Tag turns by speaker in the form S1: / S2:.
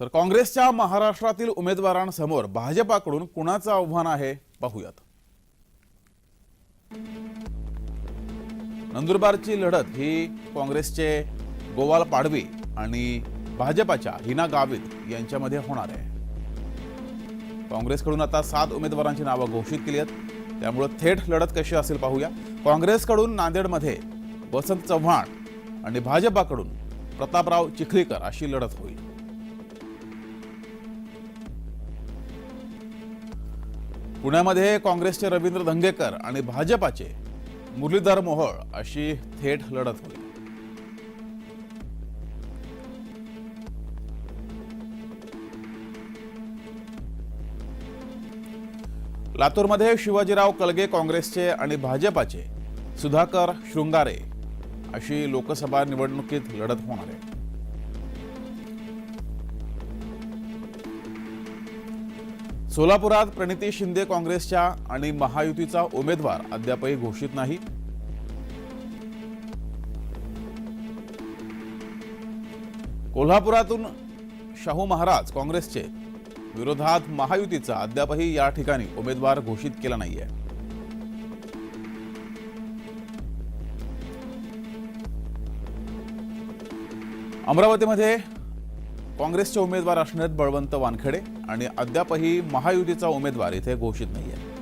S1: तर काँग्रेसच्या महाराष्ट्रातील उमेदवारांसमोर भाजपाकडून कुणाचं आव्हान आहे? पाहूयात. नंदुरबारची लढत ही काँग्रेसचे गोवाल पाडवी आणि भाजपाच्या हिना गावित यांच्यामध्ये होणार आहे. काँग्रेसकडून आता सात उमेदवारांची नावं घोषित केली आहेत. त्यामुळे थेट लढत कशी असेल पाहूया. काँग्रेसकडून नांदेडमध्ये वसंत चव्हाण आणि भाजपाकडून प्रतापराव चिखलीकर अशी लढत होईल. पुण्यामध्ये काँग्रेसचे रवींद्र धंगेकर आणि भाजपाचे मुरलीधर मोहोळ अशी थेट लढत होईल लातूरमध्ये शिवाजीराव कलगे काँग्रेसचे आणि भाजपाचे सुधाकर शृंगारे अशी लोकसभा निवडणुकीत लढत होणार आहे. सोलापुरात प्रणिती शिंदे काँग्रेसच्या आणि महायुतीचा उमेदवार अद्यापही घोषित नाही. कोल्हापुरातून शाहू महाराज काँग्रेसचे. विरोधात महायुतीचा अद्यापही या ठिकाणी उमेदवार घोषित केला नाहीये. अमरावतीमध्ये काँग्रेसचे उमेदवार असणार बळवंत वानखेडे आणि अद्यापही महायुतीचा उमेदवार इथे घोषित नाही आहे